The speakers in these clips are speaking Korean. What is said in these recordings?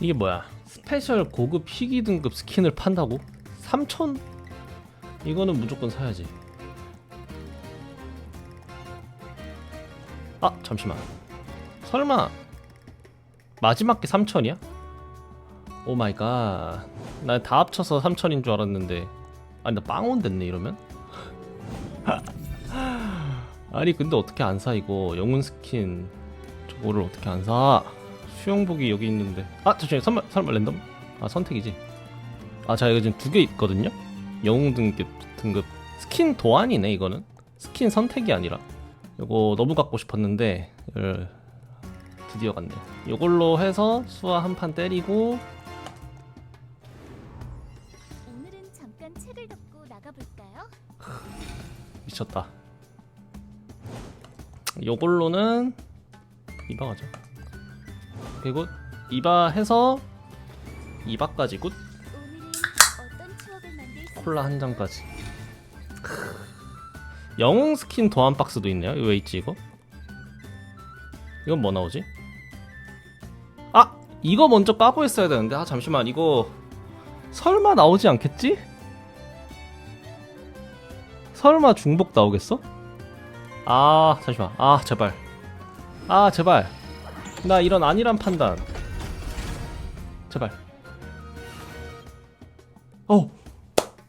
이게 뭐야? 스페셜 고급 희귀 등급 스킨을 판다고? 3천? 이거는 무조건 사야지. 아 잠시만. 설마 마지막 게 3천이야? 오 마이 갓. 난다 합쳐서 3천인 줄 알았는데. 아니 나 빵원 됐네 이러면? 아니 근데 어떻게 안 사 이거 영웅 스킨 저거를 어떻게 안 사? 수영복이 여기 있는데. 아 잠시만 설마 설마 랜덤? 아 선택이지. 아 자 이거 지금 두 개 있거든요? 영웅 등급 등급. 스킨 도안이네 이거는. 스킨 선택이 아니라. 이거 너무 갖고 싶었는데 드디어 갔네. 이걸로 해서 수아 한판 때리고. 오늘은 잠깐 책을 덮고 나가볼까요? 미쳤다. 요걸로는 이바 가 자 그리고 이바 해서 이바까지 굿 콜라 한 잔까지 영웅 스킨 도안 박스도 있네요 이거 왜 있지 이거? 이건 뭐 나오지? 아! 이거 먼저 까고 했어야 되는데 아 잠시만 이거 설마 나오지 않겠지? 설마 중복 나오겠어? 아 잠시만 아 제발 아 제발 나 이런 아니란 판단. 제발. 어.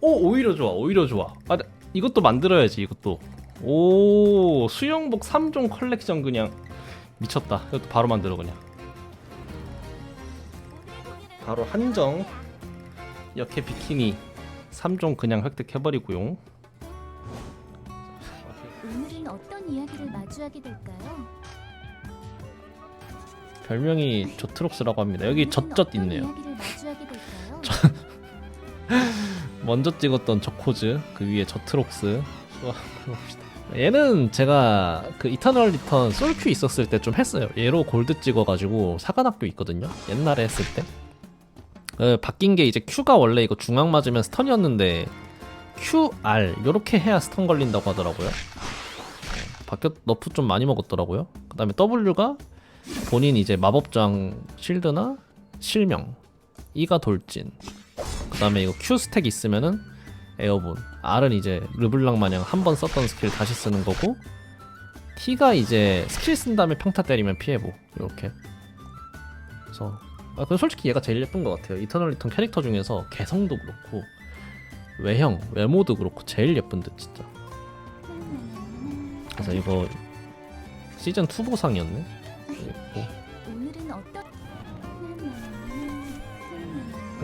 오 오히려 좋아 오히려 좋아. 아 나- 이것도 만들어야지 이것도. 오 수영복 3종 컬렉션 그냥. 미쳤다. 이것도 바로 만들어 그냥. 바로 한정. 역해 비키니. 3종 그냥 획득해버리고요. 오늘은 어떤 이야기를 마주하게 될까요? 별명이 조트록스라고 합니다. 여기 젖젖 있네요? 먼저 찍었던 저 코즈 그 위에 저트록스. 얘는 제가 그 이터널 리턴 솔큐 있었을 때 좀 했어요. 얘로 골드 찍어가지고 사관학교 있거든요. 옛날에 했을 때. 어, 바뀐 게 이제 Q가 원래 이거 중앙 맞으면 스턴이었는데 QR 요렇게 해야 스턴 걸린다고 하더라고요. 어, 바뀌었 너프 좀 많이 먹었더라고요. 그 다음에 W가 본인 이제 마법장 실드나 실명 E가 돌진 그 다음에 이거 Q 스택 있으면은 에어본 R은 이제 르블랑 마냥 한 번 썼던 스킬 다시 쓰는 거고 T가 이제 스킬 쓴 다음에 평타 때리면 피해보 이렇게. 그래서 아, 근데 솔직히 얘가 제일 예쁜 것 같아요. 이터널 리턴 캐릭터 중에서 개성도 그렇고 외형 외모도 그렇고 제일 예쁜 듯 진짜. 그래서 이거 시즌 2 보상이었네 오늘은 어떤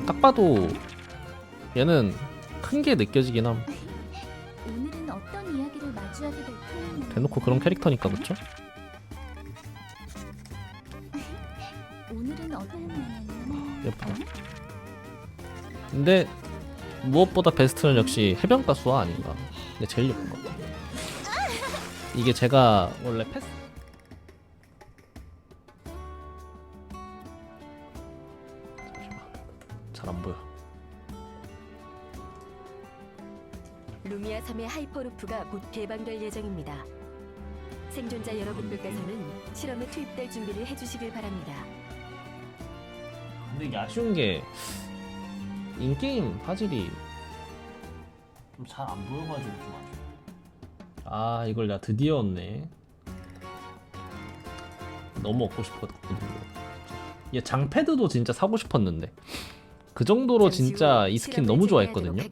딱 봐도 얘는 큰 게 느껴지긴 함 오늘은 어떤 이야기를 마주하게 될까요? 대놓고 그런 캐릭터니까 그쵸? 오늘은 어떤 예쁘다. 근데 무엇보다 베스트는 역시 해변가 수아 아닌가. 근데 제일 예쁜 것 같아. 이게 제가 원래 패스 잘 안 보여. 루미아 3의 하이퍼루프가 곧 개방될 예정입니다. 생존자 여러분들께서는 실험에 투입될 준비를 해주시길 바랍니다. 근데 이게 아쉬운 게 인게임 화질이 좀 잘 안 보여가지고 좀 아쉬워. 아 이걸 내가 드디어 얻네. 너무 얻고 싶었거든요. 얘 장패드도 진짜 사고 싶었는데 그 정도로 진짜 이 스킨 너무 좋아했거든요.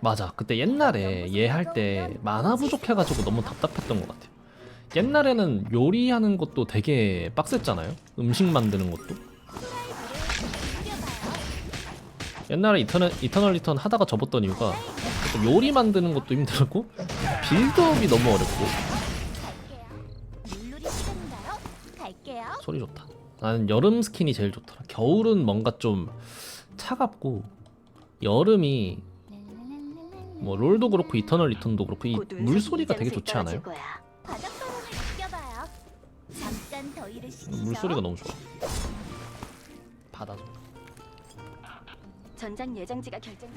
맞아 그때 옛날에 얘 할 때 만화 부족해가지고 너무 답답했던 것 같아요. 옛날에는 요리하는 것도 되게 빡셌잖아요. 음식 만드는 것도. 옛날에 이터널, 이터널 리턴 하다가 접었던 이유가 요리 만드는 것도 힘들고 빌드업이 너무 어렵고. 소리 좋다. 나는 여름 스킨이 제일 좋더라. 겨울은 뭔가 좀 차갑고 여름이 뭐 롤도 그렇고 이터널 리턴도 그렇고 이 물소리가 되게 좋지 않아요? 일으시죠. 물소리가 너무 좋아. 바다 소리. 전장 예정지가 결정.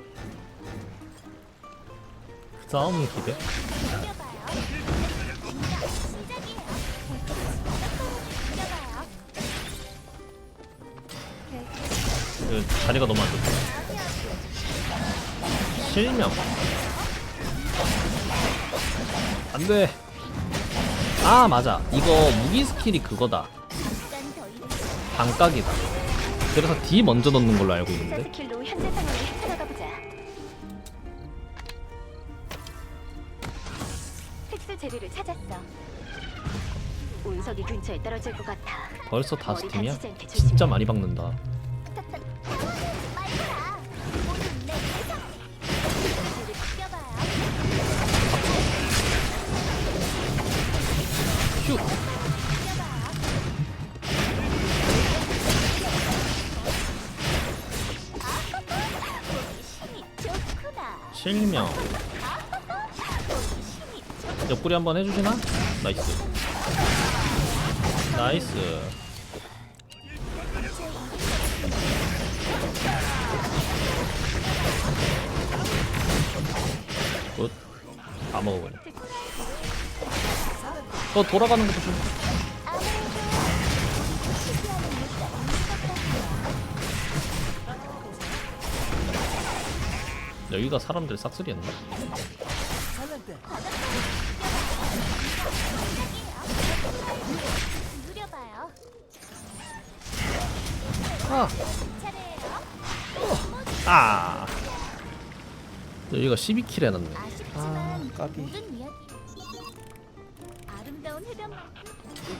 싸움 기대. 그 자리가 너무 안 좋다. 실명. 안 돼. 아, 맞아. 이거 무기 스킬이 그거다. 반각이다. 그래서 D 먼저 넣는 걸로 알고 사 있는데. 스킬로 현재 상황을 헤쳐나가 보자. 특수 재료를 찾았어. 운석이 근처에 떨어질 것 같아. 벌써 다섯 머리 팀이야? 다치지 않게 진짜. 많이 박는다. 실명. 옆구리 한번 해주시나? 나이스. 나이스. 굿. 다 먹어버려. 또 돌아가는 것도 좀. 여기가 사람들 싹쓸이였나? 아, 차례예요. 아. 여기가 12킬 해놨네. 아쉽지만 까비.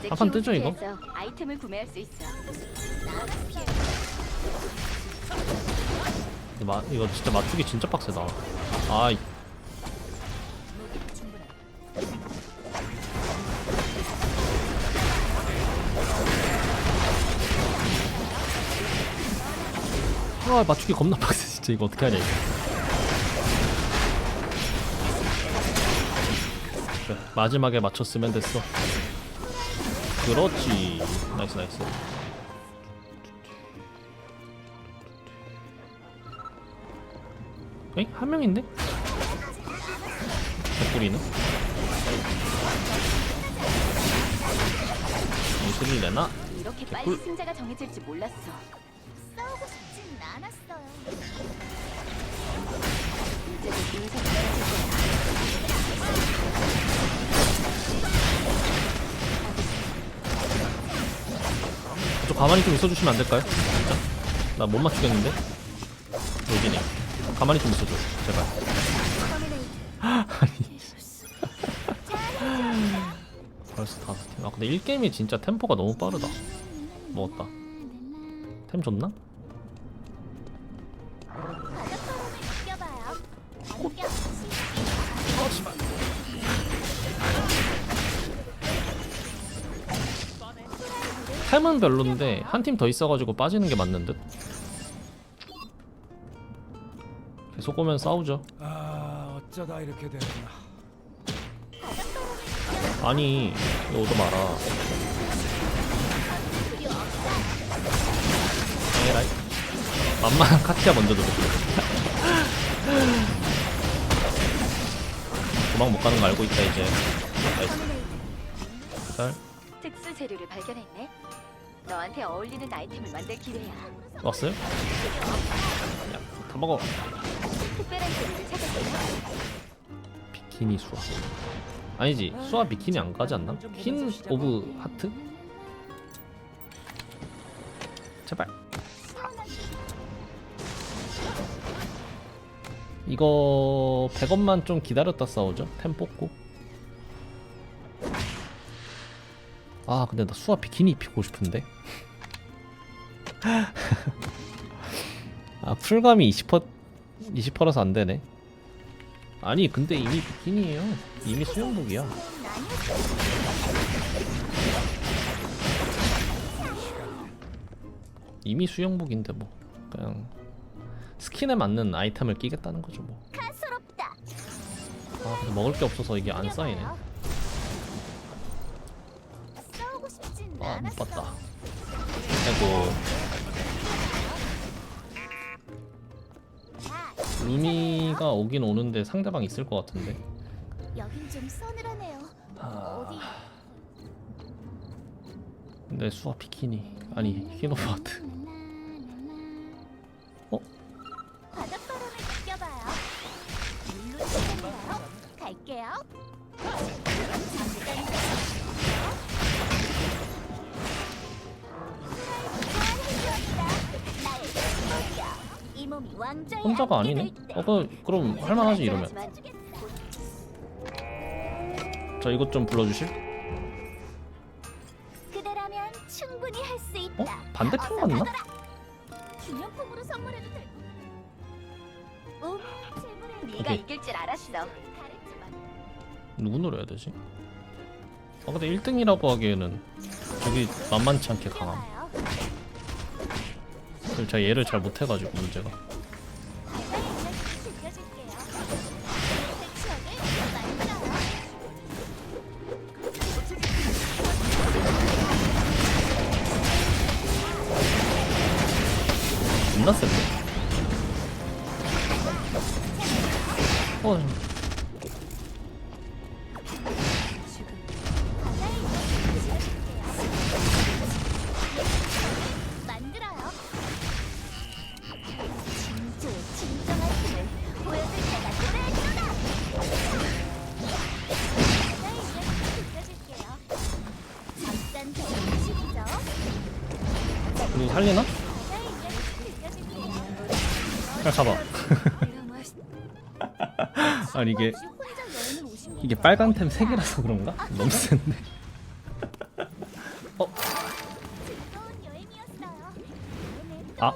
한판 뜨죠, 이거? 아이템을 구매할 수 있어. 마, 이거 진짜 맞추기 진짜 빡세다. 아, 이- 아 맞추기 겁나 빡세 진짜 이거 어떻게 하냐 이거. 마지막에 맞췄으면 됐어. 그렇지. 나이스 나이스. 에이? 한 명인데? 개꿀이네 이슬이 내나? 이렇게 개꿀. 빨리 승자가 정해질지 몰랐어. 싸우고 싶진 않았어요. 이제는 운석이 떨어질 거야. 저 가만히 좀 있어주시면 안 될까요? 진짜 나 못 맞추겠는데? 여기네 가만히 좀 있어줘 제발. 아니 벌써 다섯 팀아 근데 1게임이 진짜 템포가 너무 빠르다. 먹었다. 템 줬나? 템은 별론데 한 팀 더 있어가지고 빠지는 게 맞는 듯 계속 오면 싸우죠. 아 어쩌다 이렇게 됐나. 아니 이거 오도 마라. 에라이. 만만한 카티아 먼저 들어. 도망 못 가는 거 알고 있다 이제. 나이스. 잘. 특수 재료를 발견했네. 너한테 어울리는 아이템을 만들 기회야. 왔어요? 야 다 먹어 비키니 수아 아니지 수아 비키니 안 가지 않나? 퀸 오브 하트? 제발. 이거 100원만 좀 기다렸다 싸우죠? 템 뽑고. 아 근데 나 수아 비키니 입히고 싶은데? 아 풀감이 20% 20%라서 안 되네 아니 근데 이미 비키니예요 이미 수영복이야 이미 수영복인데 뭐 그냥 스킨에 맞는 아이템을 끼겠다는 거죠 뭐. 아 근데 먹을 게 없어서 이게 안 쌓이네. 싸우고 싶진 아못 않았어. 봤다. 아이고 루미가 오긴 오는데 상대방 있을 것 같은데. 여긴 좀 서늘하네요. 아. 어디? 내 수아 비키니 아니 키노바드. 어? 바닷바람을 느껴봐요. 물로 시간가요 갈게요. 혼자가 아니네? 어 그, 그럼 할만하지 이러면 자 이것 좀 불러주실? 그대라면 충분히 할 수 있다. 어? 반대편 어서 같나? 받아라. 기념품으로 선물해도 될. 음, 재물의 네가 오케이. 이길 줄 알았어. 가르치마. 누구 노려야 되지? 아 근데 1등이라고 하기에는 저기 만만치 않게 강함. 그리고 제가 얘를 잘 못해가지고 문제가 이죠. 그리고 살리나? 잡아 아니 이게 이게? 빨간 템 3개라서 그런가? 너무 센데 또 아.